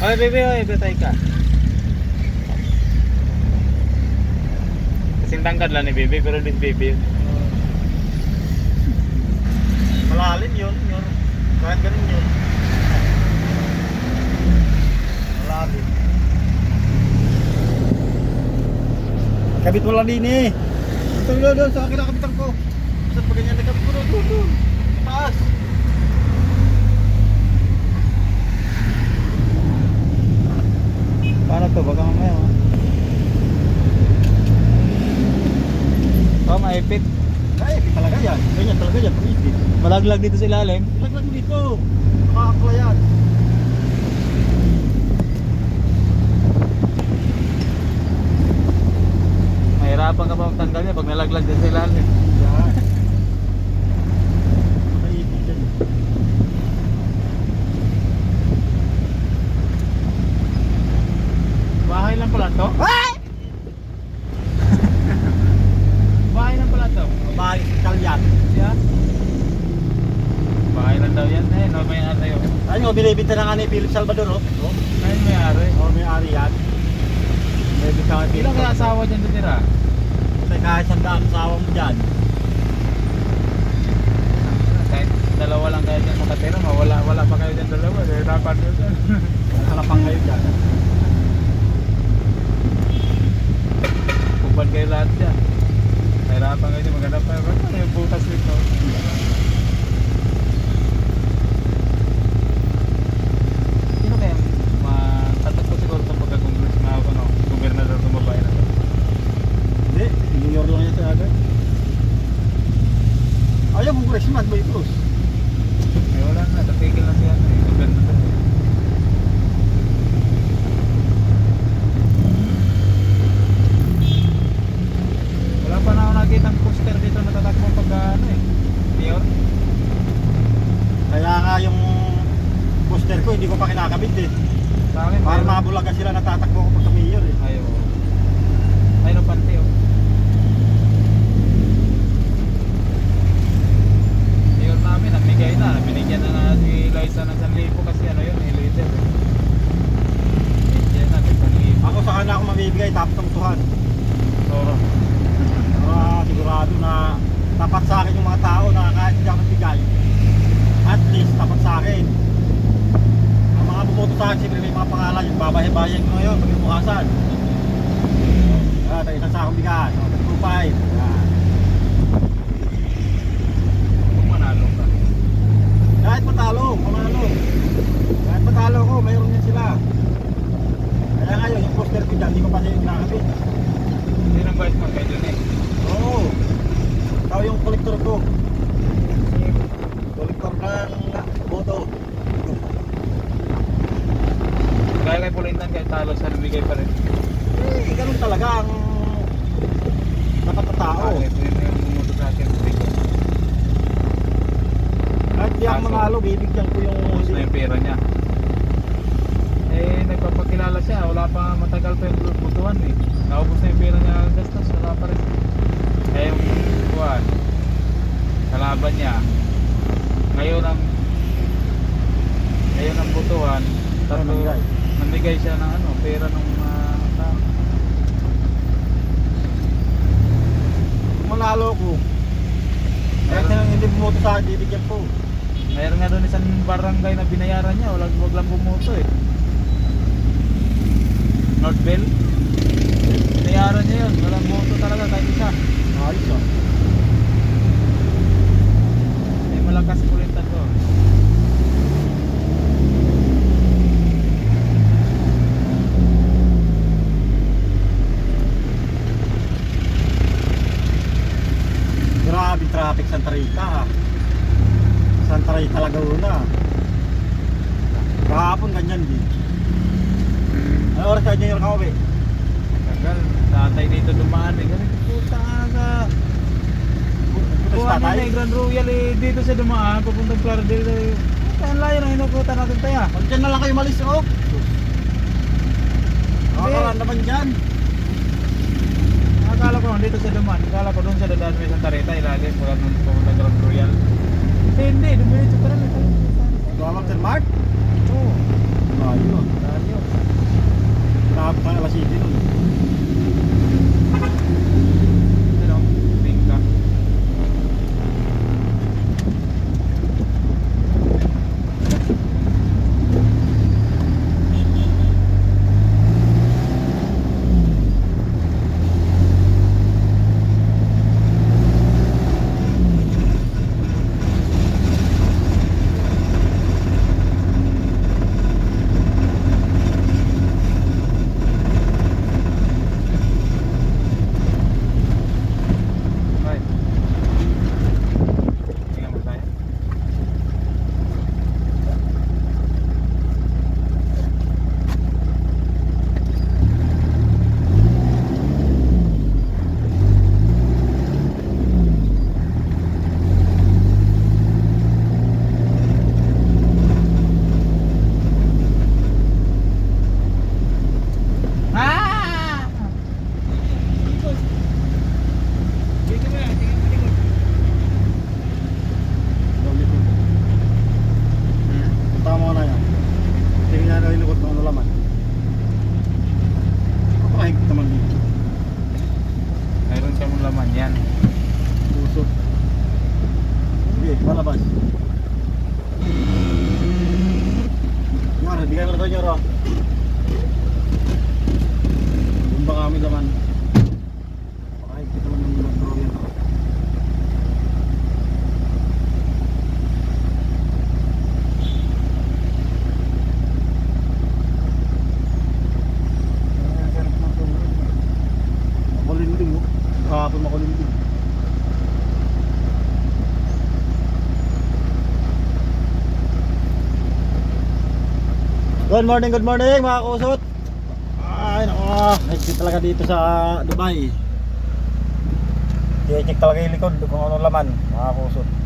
Oy, bebe, oy, betay ka. Kasing tangkad lang ni bebe, pero di bebe. Malalim yun, yun. Kahit ganun yun. Malalim. Kabit mo lang din eh. Ito doon, doon, sa akin nakabitan ko. Saan pa ganyan nakabit ko doon, doon, doon. Taas. Paano to? Baka mamaya. oh. Oh, maipit. Ay, talaga yan. Ganyan talaga yan, pag-ibig. Malaglag dito sa ilalim. Ilaglag mo dito. Makakakla yan. Mahirapan ka ba magtanggal niya pag nalaglag dito sa ilalim. Yan. Makaibig yan. Bahay lang pala to? Ay! Bahay lang pala to. Bahay, kalyan. Siya? Bahay lang daw yan. Eh, no, may ano yun. Ayun, oh, binibinta na nga ni Philip Salvador, oh. Oh, Ay, may ari. oh may ari yan. Binibinta nga ni Philip Ilang kaya asawa dyan natira? Kasi kahit sandaan asawa mo dyan. Kahit dalawa lang kayo dyan makatira, mawala wala pa kayo dyan dalawa. Eh, dapat yun dyan. Halapang kayo dyan. Kupad kayo lahat dyan. Mahirapan kayo dyan. Maganda pa yun. Ano yung butas nito? Sino kaya matatagpo siguro sa pagka-congress na ano, gobernador ng babae na to? Hindi, junior lang yan sa agad. Ayaw, congressman, may plus. Eh wala na, tatigil na siya ano eh, gobernador. eh. Wala pa na ako nakita ng poster dito na tatakbo pag ano eh, mayor. Kaya nga yung poster ko, hindi ko pa kinakabit eh. Sa akin, Para mayroon. mabulagan sila natatakbo ko pagka mayor eh. Ayaw. Ay, no, pante oh. Mayor namin, namigay na. Binigyan na na si Liza ng 1,000 kasi ano yun, eh, leader. eh. Binigyan na, ng 1,000. Ako sa kanya ako mamibigay tapos ng tuhan. Oo. Para sigurado na tapat sa akin yung mga tao na kahit hindi ako nagbigay, at least tapat sa akin. Ang akin, siyempre may mga pangalan, yung babahe-bahay ko ngayon, pagkibukasan. Ah, tayo isang sakong bigas, oh, 2.5. Yan. Kung manalo ka. Kahit matalo, panalo. Kahit matalo ko, mayroon yan sila. Kaya ngayon, yung poster ko dyan, hindi ko pa siya nakakabit. Hindi nang vice mo kay John eh. Oo. Tao yung kolektor ko. Kolektor ng boto. Kaya kay Pulintan, kahit talo siya, namigay pa rin. Eh, ganun talaga ang dapat na tao. Ah, ito yun yung bumuto sa akin. bigyan. Kahit di ako Kaso- manalo, bibigyan ko yung... Ubus na yung pera niya. Eh, nagpapakilala siya. Wala pa matagal pa yung butuan eh. Naubos na yung pera niya gastos. Wala pa rin. Eh, yung buwan. Kalaban niya. Ngayon ang ngayon ang butuan. Tatlo, namigay? namigay siya ng ano, pera ng mga tao. Kung manalo ko, Meron, na hindi bumoto sa akin, bibigyan ko. meron nga doon isang barangay na binayaran niya. Wala, wag lang bumuto eh. Northville. Binayaran niya yun. Walang bumoto talaga kahit isa. Ayos ah. May malakas kulitan ko. Grabe traffic Santa Rita ah. Santa Rita Laguna. Kahapon ganyan din. Ano oras tayo Junior Kauwi? Tagal. Tatay dito dumaan eh. Ganun puta. Putas Kuha na tatay. na Grand Royal eh. Dito sa dumaan. Papuntang Claridel. eh. Ang layo na hinukutan natin tayo. Pag dyan na lang kayo malis oh. Nakakaraan naman dyan. Akala ko dito sa dumaan. Akala ko doon sa dadaan may Santa Rita. Ilalim. Wala nung papuntang Grand Royal. Eh, hindi. Dumiretso pa rin. Ito ang Mart? Oo. Ayun. Kahapon makulimtim. Good morning, good morning mga kusot. Ay, nako, exit talaga dito sa Dubai. I-check talaga yung likod kung ano laman, mga kusot.